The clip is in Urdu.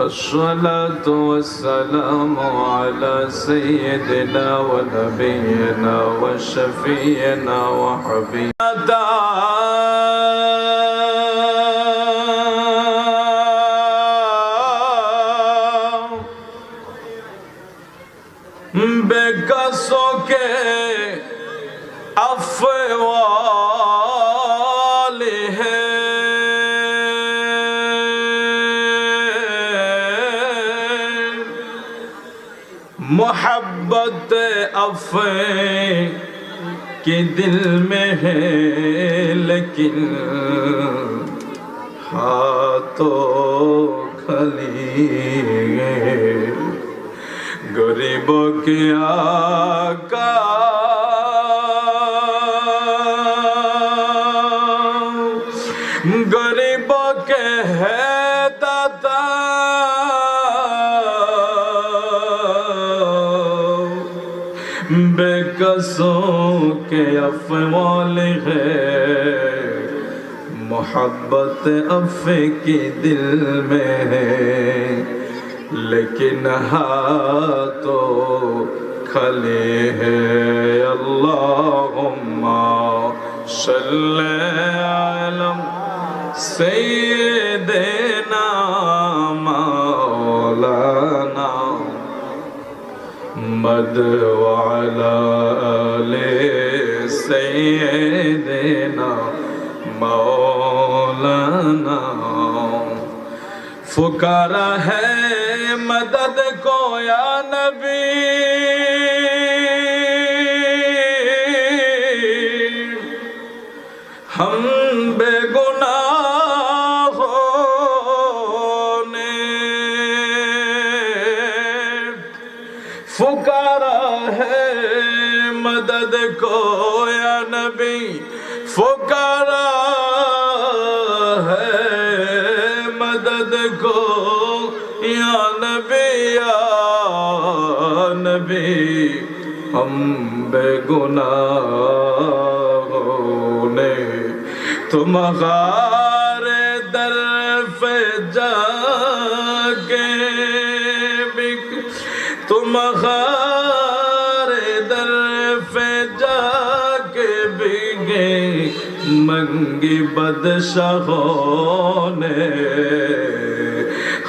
الصلاة والسلام على سيدنا ونبينا وشفينا وحبيبنا کے افوال ہے۔ محبت افے کے دل میں ہے لیکن ہاتھوں کھلی غریبوں کے آقا غریبوں کے ہے دادا بے قصوں کے افوال ہے محبت اف کی دل میں ہے لیکن ہاتھوں کھلے ہے اللہم صلی علم سیدنا مولانا مد وعلا آل سیدنا مولانا فکارا ہے مدد کو یا نبی۔ ہم بے گناہ ہونے فکارا ہے مدد کو یا نبی۔ فکارا ہے مدد کو۔ یا نبی یا نبی، ہم بے گناہ ہونے تم غار در پہ جا کے بک۔ تم غار در پہ جا کے بگے منگی بدشاہوں نے۔